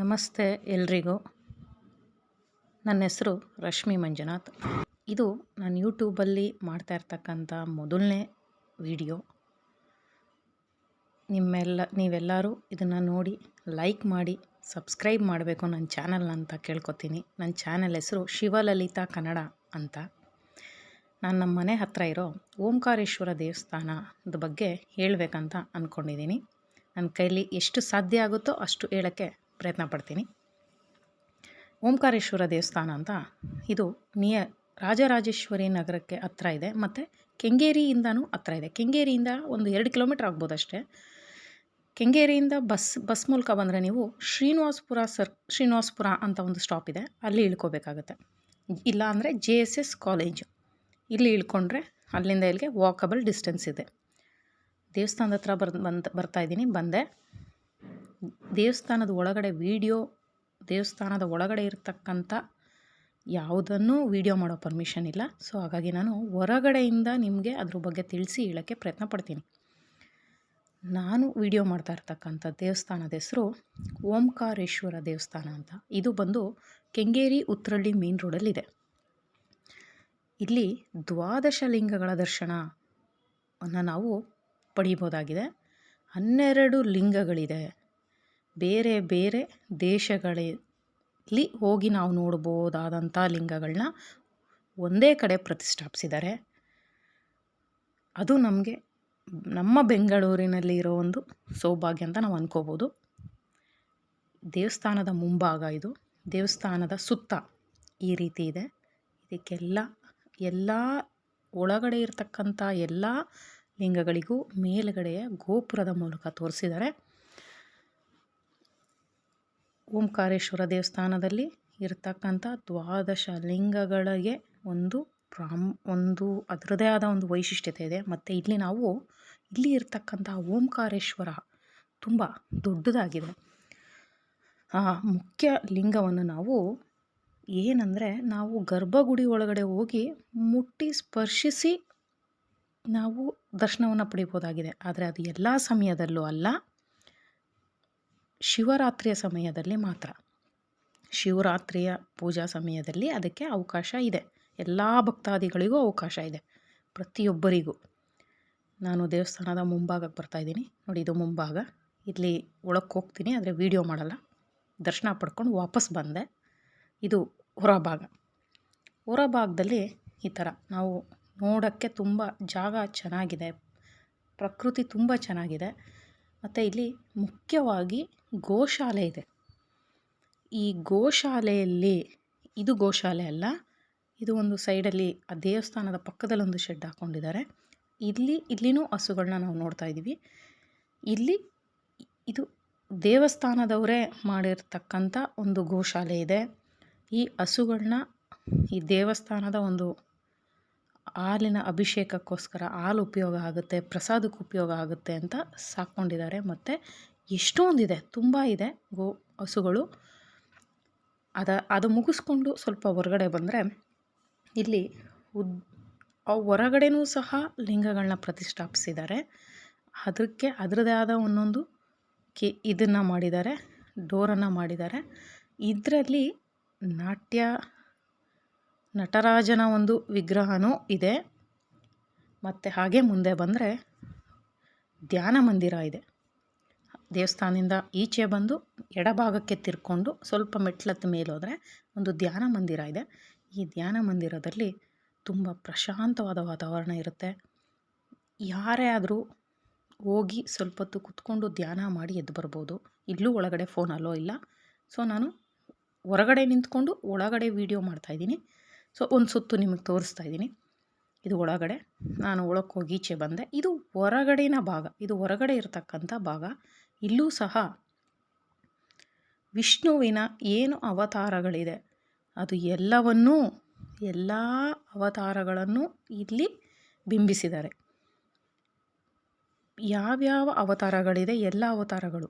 ನಮಸ್ತೆ ಎಲ್ರಿಗೂ. ನನ್ನ ಹೆಸರು ರಶ್ಮಿ ಮಂಜುನಾಥ್. ಇದು ನಾನು ಯೂಟ್ಯೂಬಲ್ಲಿ ಮಾಡ್ತಾ ಇರ್ತಕ್ಕಂಥ ಮೊದಲನೇ ವಿಡಿಯೋ. ನಿಮ್ಮೆಲ್ಲ, ನೀವೆಲ್ಲರೂ ಇದನ್ನು ನೋಡಿ ಲೈಕ್ ಮಾಡಿ, ಸಬ್ಸ್ಕ್ರೈಬ್ ಮಾಡಬೇಕು ನನ್ನ ಚಾನಲ್ ಅಂತ ಕೇಳ್ಕೊತೀನಿ. ನನ್ನ ಚಾನಲ್ ಹೆಸರು ಶಿವಲಲಿತಾ ಕನ್ನಡ ಅಂತ. ನಾನು ನಮ್ಮ ಮನೆ ಹತ್ತಿರ ಇರೋ ಓಂಕಾರೇಶ್ವರ ದೇವಸ್ಥಾನದ ಬಗ್ಗೆ ಹೇಳಬೇಕಂತ ಅಂದ್ಕೊಂಡಿದ್ದೀನಿ ನನ್ನ ಕೈಲಿ ಎಷ್ಟು ಸಾಧ್ಯ ಆಗುತ್ತೋ ಅಷ್ಟು ಹೇಳೋಕ್ಕೆ ಪ್ರಯತ್ನ ಪಡ್ತೀನಿ. ಓಂಕಾರೇಶ್ವರ ದೇವಸ್ಥಾನ ಅಂತ ಇದು ನಿಯ ರಾಜರಾಜೇಶ್ವರಿ ನಗರಕ್ಕೆ ಹತ್ರ ಇದೆ. ಮತ್ತು ಕೆಂಗೇರಿಯಿಂದನೂ ಹತ್ರ ಇದೆ. ಕೆಂಗೇರಿಯಿಂದ ಒಂದು ಎರಡು ಕಿಲೋಮೀಟ್ರ್ ಆಗ್ಬೋದು ಅಷ್ಟೇ ಕೆಂಗೇರಿಯಿಂದ ಬಸ್ ಬಸ್ ಮೂಲಕ ಬಂದರೆ ನೀವು ಶ್ರೀನಿವಾಸಪುರ ಸರ್, ಶ್ರೀನಿವಾಸಪುರ ಅಂತ ಒಂದು ಸ್ಟಾಪ್ ಇದೆ. ಅಲ್ಲಿ ಇಳ್ಕೋಬೇಕಾಗತ್ತೆ. ಇಲ್ಲ ಅಂದರೆ ಜೆ ಎಸ್ ಎಸ್ ಕಾಲೇಜು. ಇಲ್ಲಿ ಇಳ್ಕೊಂಡ್ರೆ ಅಲ್ಲಿಂದ ಇಲ್ಲಿಗೆ ವಾಕಬಲ್ ಡಿಸ್ಟೆನ್ಸ್ ಇದೆ. ದೇವಸ್ಥಾನದ ಹತ್ರ ಬರ್, ಬಂದು ಬರ್ತಾಯಿದ್ದೀನಿ ಬಂದೆ. ದೇವಸ್ಥಾನದ ಒಳಗಡೆ ವೀಡಿಯೋ, ದೇವಸ್ಥಾನದ ಒಳಗಡೆ ಇರತಕ್ಕಂಥ ಯಾವುದನ್ನು ವೀಡಿಯೋ ಮಾಡೋ ಪರ್ಮಿಷನ್ ಇಲ್ಲ. ಸೊ ಹಾಗಾಗಿ ನಾನು ಹೊರಗಡೆಯಿಂದ ನಿಮಗೆ ಅದ್ರ ಬಗ್ಗೆ ತಿಳಿಸಿ ಹೇಳೋಕ್ಕೆ ಪ್ರಯತ್ನ ಪಡ್ತೀನಿ. ನಾನು ವಿಡಿಯೋ ಮಾಡ್ತಾ ಇರ್ತಕ್ಕಂಥ ದೇವಸ್ಥಾನದ ಹೆಸರು ಓಂಕಾರೇಶ್ವರ ದೇವಸ್ಥಾನ ಅಂತ. ಇದು ಬಂದು ಕೆಂಗೇರಿ ಉತ್ರಳ್ಳಿ ಮೇನ್ ರೋಡಲ್ಲಿದೆ ಇಲ್ಲಿ ದ್ವಾದಶ ಲಿಂಗಗಳ ದರ್ಶನವನ್ನು ನಾವು ಪಡೀಬೋದಾಗಿದೆ. ಹನ್ನೆರಡು ಲಿಂಗಗಳಿದೆ. ಬೇರೆ ಬೇರೆ ದೇಶಗಳಲ್ಲಿ ಹೋಗಿ ನಾವು ನೋಡ್ಬೋದಾದಂಥ ಲಿಂಗಗಳನ್ನ ಒಂದೇ ಕಡೆ ಪ್ರತಿಷ್ಠಾಪಿಸಿದ್ದಾರೆ. ಅದು ನಮಗೆ, ನಮ್ಮ ಬೆಂಗಳೂರಿನಲ್ಲಿ ಇರೋ ಒಂದು ಸೌಭಾಗ್ಯ ಅಂತ ನಾವು ಅಂದ್ಕೋಬೋದು ದೇವಸ್ಥಾನದ ಮುಂಭಾಗ ಇದು. ದೇವಸ್ಥಾನದ ಸುತ್ತ ಈ ರೀತಿ ಇದೆ. ಇದಕ್ಕೆಲ್ಲ, ಎಲ್ಲ ಒಳಗಡೆ ಇರತಕ್ಕಂಥ ಎಲ್ಲ ಲಿಂಗಗಳಿಗೂ ಮೇಲುಗಡೆಯ ಗೋಪುರದ ಮೂಲಕ ತೋರಿಸಿದ್ದಾರೆ. ಓಂಕಾರೇಶ್ವರ ದೇವಸ್ಥಾನದಲ್ಲಿ ಇರತಕ್ಕಂಥ ದ್ವಾದಶ ಲಿಂಗಗಳಿಗೆ ಒಂದು ಪ್ರಾಮ್ ಒಂದು ಅದರದೇ ಆದ ಒಂದು ವೈಶಿಷ್ಟ್ಯತೆ ಇದೆ. ಮತ್ತು ಇಲ್ಲಿ ನಾವು, ಇಲ್ಲಿ ಇರತಕ್ಕಂಥ ಓಂಕಾರೇಶ್ವರ ತುಂಬ ದೊಡ್ಡದಾಗಿದೆ. ಆ ಮುಖ್ಯ ಲಿಂಗವನ್ನು ನಾವು ಏನಂದರೆ, ನಾವು ಗರ್ಭಗುಡಿ ಒಳಗಡೆ ಹೋಗಿ ಮುಟ್ಟಿ ಸ್ಪರ್ಶಿಸಿ ನಾವು ದರ್ಶನವನ್ನು ಪಡಿಬೋದಾಗಿದೆ. ಆದರೆ ಅದು ಎಲ್ಲ ಸಮಯದಲ್ಲೂ ಅಲ್ಲ. ಶಿವರಾತ್ರಿಯ ಸಮಯದಲ್ಲಿ ಮಾತ್ರ. ಶಿವರಾತ್ರಿಯ ಪೂಜಾ ಸಮಯದಲ್ಲಿ ಅದಕ್ಕೆ ಅವಕಾಶ ಇದೆ. ಎಲ್ಲ ಭಕ್ತಾದಿಗಳಿಗೂ ಅವಕಾಶ ಇದೆ. ಪ್ರತಿಯೊಬ್ಬರಿಗೂ. ನಾನು ದೇವಸ್ಥಾನದ ಮುಂಭಾಗಕ್ಕೆ ಬರ್ತಾಯಿದ್ದೀನಿ ನೋಡಿ, ಇದು ಮುಂಭಾಗ. ಇಲ್ಲಿ ಒಳಕ್ಕೆ ಹೋಗ್ತೀನಿ, ಆದರೆ ವೀಡಿಯೋ ಮಾಡಲ್ಲ. ದರ್ಶನ ಪಡ್ಕೊಂಡು ವಾಪಸ್ ಬಂದೆ. ಇದು ಹೊರಭಾಗ. ಹೊರಭಾಗದಲ್ಲಿ ಈ ಥರ ನಾವು ನೋಡೋಕ್ಕೆ ತುಂಬ ಜಾಗ ಚೆನ್ನಾಗಿದೆ. ಪ್ರಕೃತಿ ತುಂಬ ಚೆನ್ನಾಗಿದೆ. ಮತ್ತು ಇಲ್ಲಿ ಮುಖ್ಯವಾಗಿ ಗೋಶಾಲೆ ಇದೆ. ಈ ಗೋಶಾಲೆಯಲ್ಲಿ, ಇದು ಗೋಶಾಲೆ ಅಲ್ಲ, ಇದು ಒಂದು ಸೈಡಲ್ಲಿ ಆ ದೇವಸ್ಥಾನದ ಪಕ್ಕದಲ್ಲಿ ಒಂದು ಶೆಡ್ ಹಾಕ್ಕೊಂಡಿದ್ದಾರೆ ಇಲ್ಲಿ, ಇಲ್ಲಿನೂ ಹಸುಗಳನ್ನ ನಾವು ನೋಡ್ತಾ ಇದ್ದೀವಿ. ಇಲ್ಲಿ ಇದು ದೇವಸ್ಥಾನದವರೇ ಮಾಡಿರ್ತಕ್ಕಂಥ ಒಂದು ಗೋಶಾಲೆ ಇದೆ. ಈ ಹಸುಗಳನ್ನ ಈ ದೇವಸ್ಥಾನದ ಒಂದು ಹಾಲಿನ ಅಭಿಷೇಕಕ್ಕೋಸ್ಕರ ಹಾಲು ಉಪಯೋಗ ಆಗುತ್ತೆ, ಪ್ರಸಾದಕ್ಕೆ ಉಪಯೋಗ ಆಗುತ್ತೆ ಅಂತ ಸಾಕ್ಕೊಂಡಿದ್ದಾರೆ. ಮತ್ತು ಎಷ್ಟೊಂದಿದೆ, ತುಂಬ ಇದೆ ಗೋ ಹಸುಗಳು. ಅದ, ಅದು ಮುಗಿಸ್ಕೊಂಡು ಸ್ವಲ್ಪ ಹೊರಗಡೆ ಬಂದರೆ ಇಲ್ಲಿ ಉದ್ ಹೊರಗಡೆನೂ ಸಹ ಲಿಂಗಗಳನ್ನ ಪ್ರತಿಷ್ಠಾಪಿಸಿದ್ದಾರೆ. ಅದಕ್ಕೆ ಅದರದೇ ಆದ ಒಂದೊಂದು ಕಿ, ಇದನ್ನು ಮಾಡಿದ್ದಾರೆ, ಡೋರನ್ನು ಮಾಡಿದ್ದಾರೆ. ಇದರಲ್ಲಿ ನಾಟ್ಯ ನಟರಾಜನ ಒಂದು ವಿಗ್ರಹವೂ ಇದೆ. ಮತ್ತು ಹಾಗೆ ಮುಂದೆ ಬಂದರೆ ಧ್ಯಾನ ಮಂದಿರ ಇದೆ. ದೇವಸ್ಥಾನದಿಂದ ಈಚೆ ಬಂದು ಎಡಭಾಗಕ್ಕೆ ತಿರ್ಕೊಂಡು ಸ್ವಲ್ಪ ಮೆಟ್ಲತ್ತ ಮೇಲೋದ್ರೆ ಒಂದು ಧ್ಯಾನ ಮಂದಿರ ಇದೆ. ಈ ಧ್ಯಾನ ಮಂದಿರದಲ್ಲಿ ತುಂಬ ಪ್ರಶಾಂತವಾದ ವಾತಾವರಣ ಇರುತ್ತೆ. ಯಾರೇ ಆದರೂ ಹೋಗಿ ಸ್ವಲ್ಪ ಹೊತ್ತು ಕುತ್ಕೊಂಡು ಧ್ಯಾನ ಮಾಡಿ ಎದ್ದು ಬರ್ಬೋದು. ಇಲ್ಲೂ ಒಳಗಡೆ ಫೋನ್ ಅಲ್ಲೋ ಇಲ್ಲ. ಸೊ ನಾನು ಹೊರಗಡೆ ನಿಂತ್ಕೊಂಡು ಒಳಗಡೆ ವೀಡಿಯೋ ಮಾಡ್ತಾಯಿದ್ದೀನಿ ಸೊ ಒಂದು ಸುತ್ತು ನಿಮಗೆ ತೋರಿಸ್ತಾ ಇದ್ದೀನಿ. ಇದು ಒಳಗಡೆ. ನಾನು ಒಳಕ್ಕೆ ಹೋಗಿ ಈಚೆ ಬಂದೆ. ಇದು ಹೊರಗಡೆನ ಭಾಗ. ಇದು ಹೊರಗಡೆ ಇರತಕ್ಕಂಥ ಭಾಗ. ಇಲ್ಲೂ ಸಹ ವಿಷ್ಣುವಿನ ಏನು ಅವತಾರಗಳಿದೆ, ಅದು ಎಲ್ಲವನ್ನೂ, ಎಲ್ಲ ಅವತಾರಗಳನ್ನು ಇಲ್ಲಿ ಬಿಂಬಿಸಿದ್ದಾರೆ. ಯಾವ್ಯಾವ ಅವತಾರಗಳಿದೆ? ಎಲ್ಲ ಅವತಾರಗಳು.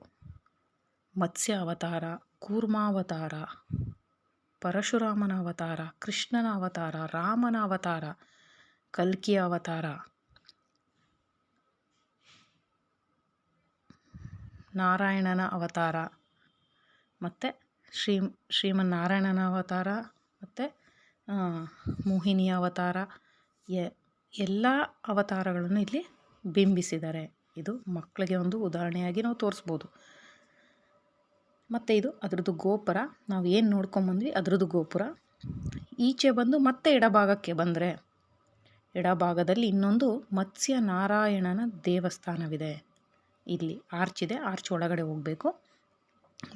ಮತ್ಸ್ಯ ಅವತಾರ, ಕೂರ್ಮಾವತಾರ ಪರಶುರಾಮನ ಅವತಾರ ಕೃಷ್ಣನ ಅವತಾರ ರಾಮನ ಅವತಾರ ಕಲ್ಕಿಯ ಅವತಾರ ನಾರಾಯಣನ ಅವತಾರ ಮತ್ತು ಶ್ರೀ ಶ್ರೀಮನ್ನಾರಾಯಣನ ಅವತಾರ ಮತ್ತು ಮೋಹಿನಿಯ ಅವತಾರ. ಎಲ್ಲ ಅವತಾರಗಳನ್ನು ಇಲ್ಲಿ ಬಿಂಬಿಸಿದ್ದಾರೆ ಇದು ಮಕ್ಕಳಿಗೆ ಒಂದು ಉದಾಹರಣೆಯಾಗಿ ನಾವು ತೋರಿಸ್ಬೋದು. ಮತ್ತು ಇದು ಅದರದ್ದು ಗೋಪುರ. ನಾವು ಏನು ನೋಡ್ಕೊಂಬಂದ್ವಿ ಅದರದ್ದು ಗೋಪುರ. ಈಚೆ ಬಂದು ಮತ್ತೆ ಎಡಭಾಗಕ್ಕೆ ಬಂದರೆ, ಎಡಭಾಗದಲ್ಲಿ ಇನ್ನೊಂದು ಮತ್ಸ್ಯ ನಾರಾಯಣನ ದೇವಸ್ಥಾನವಿದೆ. ಇಲ್ಲಿ ಆರ್ಚ್ ಇದೆ. ಆರ್ಚ್ ಒಳಗಡೆ ಹೋಗಬೇಕು.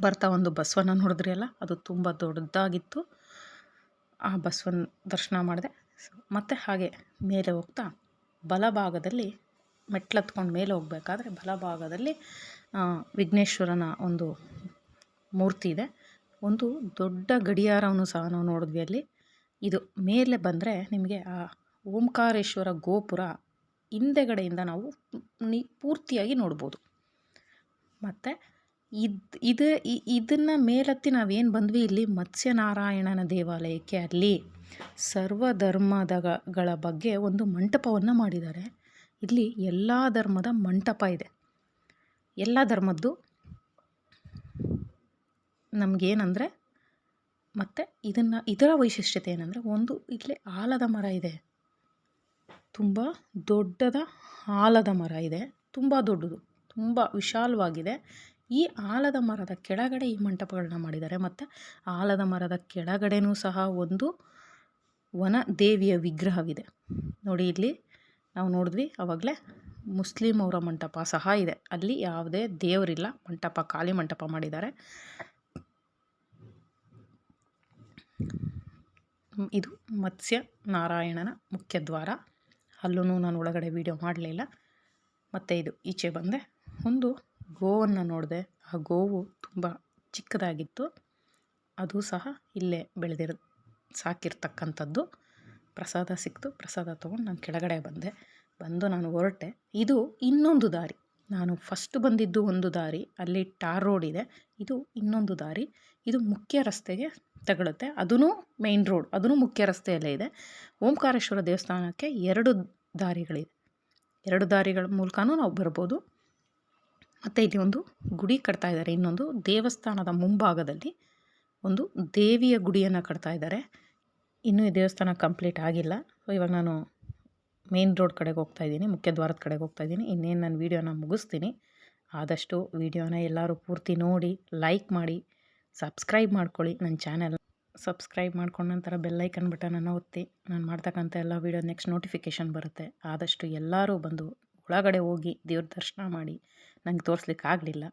ಬರ್ತಾ ಒಂದು ಬಸವನ ನೋಡಿದ್ರಿ ಅಲ್ಲ? ಅದು ತುಂಬ ದೊಡ್ಡದಾಗಿತ್ತು. ಆ ಬಸವನ ದರ್ಶನ ಮಾಡಿದೆ. ಮತ್ತು ಹಾಗೆ ಮೇಲೆ ಹೋಗ್ತಾ ಬಲಭಾಗದಲ್ಲಿ ಮೆಟ್ಲತ್ಕೊಂಡು ಮೇಲೆ ಹೋಗಬೇಕಾದ್ರೆ ಬಲಭಾಗದಲ್ಲಿ ವಿಘ್ನೇಶ್ವರನ ಒಂದು ಮೂರ್ತಿ ಇದೆ. ಒಂದು ದೊಡ್ಡ ಗಡಿಯಾರವನ್ನು ಸಹ ನಾವು ನೋಡಿದ್ವಿ ಅಲ್ಲಿ. ಇದು ಮೇಲೆ ಬಂದರೆ ನಿಮಗೆ ಆ ಓಂಕಾರೇಶ್ವರ ಗೋಪುರ ಹಿಂದೆಗಡೆಯಿಂದ ನಾವು ನಿ, ಪೂರ್ತಿಯಾಗಿ ನೋಡ್ಬೋದು. ಮತ್ತು ಇದು ಇದು ಇದನ್ನು ಮೇಲತ್ತಿ ನಾವೇನು ಬಂದ್ವಿ ಇಲ್ಲಿ? ಮತ್ಸ್ಯನಾರಾಯಣನ ದೇವಾಲಯಕ್ಕೆ ಅಲ್ಲಿ ಸರ್ವಧರ್ಮದಗಳ ಬಗ್ಗೆ ಒಂದು ಮಂಟಪವನ್ನು ಮಾಡಿದ್ದಾರೆ. ಇಲ್ಲಿ ಎಲ್ಲ ಧರ್ಮದ ಮಂಟಪ ಇದೆ. ಎಲ್ಲ ಧರ್ಮದ್ದು ನಮಗೇನಂದರೆ ಮತ್ತು ಇದನ್ನು, ಇದರ ವೈಶಿಷ್ಟ್ಯತೆ ಏನಂದರೆ ಒಂದು ಇಲ್ಲಿ ಆಲದ ಮರ ಇದೆ. ತುಂಬ ದೊಡ್ಡದ ಆಲದ ಮರ ಇದೆ. ತುಂಬ ದೊಡ್ಡದು, ತುಂಬ ವಿಶಾಲವಾಗಿದೆ. ಈ ಆಲದ ಮರದ ಕೆಳಗಡೆ ಈ ಮಂಟಪಗಳನ್ನ ಮಾಡಿದ್ದಾರೆ. ಮತ್ತು ಆಲದ ಮರದ ಕೆಳಗಡೆನೂ ಸಹ ಒಂದು ವನ ದೇವಿಯ ವಿಗ್ರಹವಿದೆ. ನೋಡಿ ಇಲ್ಲಿ ನಾವು ನೋಡಿದ್ವಿ ಆವಾಗಲೇ ಮುಸ್ಲಿಂ ಅವರ ಮಂಟಪ ಸಹ ಇದೆ. ಅಲ್ಲಿ ಯಾವುದೇ ದೇವರಿಲ್ಲ, ಮಂಟಪ, ಖಾಲಿ ಮಂಟಪ ಮಾಡಿದ್ದಾರೆ. ಇದು ಮತ್ಸ್ಯ ನಾರಾಯಣನ ಮುಖ್ಯ ದ್ವಾರ. ಅಲ್ಲೂ ನಾನು ಒಳಗಡೆ ವೀಡಿಯೋ ಮಾಡಲಿಲ್ಲ. ಮತ್ತು ಇದು ಈಚೆ ಬಂದೆ. ಒಂದು ಗೋವನ್ನು ನೋಡಿದೆ. ಆ ಗೋವು ತುಂಬ ಚಿಕ್ಕದಾಗಿತ್ತು. ಅದು ಸಹ ಇಲ್ಲೇ ಬೆಳೆದಿರ, ಸಾಕಿರ್ತಕ್ಕಂಥದ್ದು. ಪ್ರಸಾದ ಸಿಕ್ತು. ಪ್ರಸಾದ ತೊಗೊಂಡು ನಾನು ಕೆಳಗಡೆ ಬಂದೆ. ಬಂದು ನಾನು ಹೊರಟೆ. ಇದು ಇನ್ನೊಂದು ದಾರಿ. ನಾನು ಫಸ್ಟ್ ಬಂದಿದ್ದು ಒಂದು ದಾರಿ, ಅಲ್ಲಿ ಟಾರ್ ರೋಡ್ ಇದೆ. ಇದು ಇನ್ನೊಂದು ದಾರಿ. ಇದು ಮುಖ್ಯ ರಸ್ತೆಗೆ ತಗೊಳುತ್ತೆ. ಅದೂ ಮೇನ್ ರೋಡ್ ಅದೂ ಮುಖ್ಯ ರಸ್ತೆಯಲ್ಲೇ ಇದೆ. ಓಂಕಾರೇಶ್ವರ ದೇವಸ್ಥಾನಕ್ಕೆ ಎರಡು ದಾರಿಗಳಿದೆ ಎರಡು ದಾರಿಗಳ ಮೂಲಕನೂ ನಾವು ಬರ್ಬೋದು. ಮತ್ತು ಇಲ್ಲಿ ಒಂದು ಗುಡಿ ಕಟ್ತಾ ಇದ್ದಾರೆ. ಇನ್ನೊಂದು ದೇವಸ್ಥಾನದ ಮುಂಭಾಗದಲ್ಲಿ ಒಂದು ದೇವಿಯ ಗುಡಿಯನ್ನು ಕಟ್ತಾ ಇದ್ದಾರೆ. ಇನ್ನೂ ಈ ದೇವಸ್ಥಾನ ಕಂಪ್ಲೀಟ್ ಆಗಿಲ್ಲ. ಇವಾಗ ನಾನು ಮೇನ್ ರೋಡ್ ಕಡೆಗೆ ಹೋಗ್ತಾ ಇದ್ದೀನಿ, ಮುಖ್ಯ ದ್ವಾರದ ಕಡೆಗೆ ಹೋಗ್ತಾ ಇದ್ದೀನಿ. ಇನ್ನೇನು ನಾನು ವೀಡಿಯೋನ ಮುಗಿಸ್ತೀನಿ. ಆದಷ್ಟು ವೀಡಿಯೋನ ಎಲ್ಲರೂ ಪೂರ್ತಿ ನೋಡಿ ಲೈಕ್ ಮಾಡಿ ಸಬ್ಸ್ಕ್ರೈಬ್ ಮಾಡ್ಕೊಳ್ಳಿ ನನ್ನ ಚಾನೆಲ್ ಸಬ್ಸ್ಕ್ರೈಬ್ ಮಾಡ್ಕೊಂಡ ನಂತರ ಬೆಲ್ಲೈಕನ್ ಬಟನನ್ನು ಒತ್ತಿ, ನಾನು ಮಾಡ್ತಕ್ಕಂಥ ಎಲ್ಲ ವೀಡಿಯೋ ನೆಕ್ಸ್ಟ್ ನೋಟಿಫಿಕೇಷನ್ ಬರುತ್ತೆ. ಆದಷ್ಟು ಎಲ್ಲರೂ ಬಂದು ಒಳಗಡೆ ಹೋಗಿ ದೇವ್ರ ದರ್ಶನ ಮಾಡಿ, ನಂಗೆ ತೋರಿಸ್ಲಿಕ್ಕೆ ಆಗಲಿಲ್ಲ